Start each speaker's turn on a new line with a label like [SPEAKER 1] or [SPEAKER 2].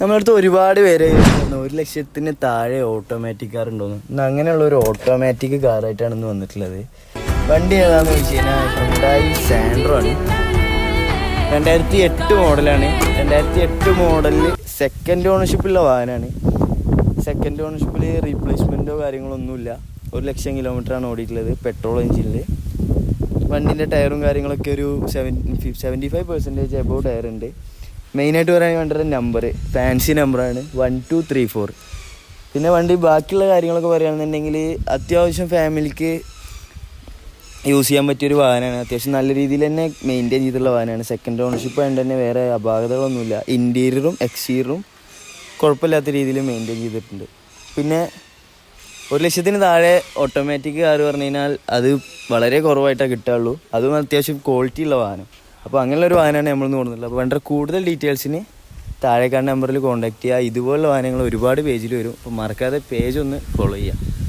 [SPEAKER 1] നമ്മളടുത്ത് ഒരുപാട് പേര് ഒരു ലക്ഷത്തിന് താഴെ ഓട്ടോമാറ്റിക് കാർ ഉണ്ടോന്ന്. ഇന്ന് അങ്ങനെയുള്ള ഒരു ഓട്ടോമാറ്റിക് കാറായിട്ടാണ് ഇന്ന് വന്നിട്ടുള്ളത്. വണ്ടി ഏതാന്ന് ചോദിച്ചു കഴിഞ്ഞാൽ സാൻഡ്രോ ആണ്. രണ്ടായിരത്തി എട്ട് മോഡലാണ്. രണ്ടായിരത്തി എട്ട് മോഡലിൽ സെക്കൻഡ് ഓണർഷിപ്പുള്ള വാഹനമാണ് സെക്കൻഡ് ഓണർഷിപ്പിൽ റീപ്ലേസ്മെന്റോ കാര്യങ്ങളോ ഒന്നുമില്ല ഒരു ലക്ഷം കിലോമീറ്ററാണ് ഓടിയിട്ടുള്ളത് പെട്രോൾ എഞ്ചിനിൽ വണ്ടിന്റെ ടയറും കാര്യങ്ങളൊക്കെ ഒരു seven seventy five percentage above tyre ഉണ്ട്. മെയിനായിട്ട് പറയാൻ വേണ്ടത് നമ്പർ ഫാൻസി നമ്പറാണ് വൺ ടു ത്രീ ഫോർ പിന്നെ വണ്ടി ബാക്കിയുള്ള കാര്യങ്ങളൊക്കെ പറയുകയാണെന്നുണ്ടെങ്കിൽ അത്യാവശ്യം ഫാമിലിക്ക് യൂസ് ചെയ്യാൻ പറ്റിയൊരു വാഹനമാണ്. അത്യാവശ്യം നല്ല രീതിയിൽ തന്നെ മെയിന്റെയിൻ ചെയ്തിട്ടുള്ള വാഹനമാണ്. സെക്കൻഡ് ഓണർഷിപ്പ് ആയതുകൊണ്ട് തന്നെ വേറെ അപാകതകളൊന്നുമില്ല. ഇന്റീരിയറും എക്സ്റ്റീരിയറും കുഴപ്പമില്ലാത്ത രീതിയിൽ മെയിന്റെയിൻ ചെയ്തിട്ടുണ്ട്. പിന്നെ ഒരു ലക്ഷത്തിന് താഴെ ഓട്ടോമാറ്റിക് കാർ പറഞ്ഞു കഴിഞ്ഞാൽ അത് വളരെ കുറവായിട്ടാണ് കിട്ടുകയുള്ളൂ അതും അത്യാവശ്യം ക്വാളിറ്റി ഉള്ള വാഹനം. അപ്പോൾ അങ്ങനെയുള്ള ഒരു നമ്മൾ കൊടുക്കുന്നത് അപ്പോൾ വേണ്ട കൂടുതൽ ഡീറ്റെയിൽസിന് താഴെ കാണുന്ന നമ്പറിൽ കോൺടാക്ട് ചെയ്യുക. ഇതുപോലുള്ള വാഹനങ്ങൾ ഒരുപാട് പേജിൽ വരും. അപ്പോൾ മറക്കാതെ പേജ് ഒന്ന് ഫോളോ ചെയ്യുക.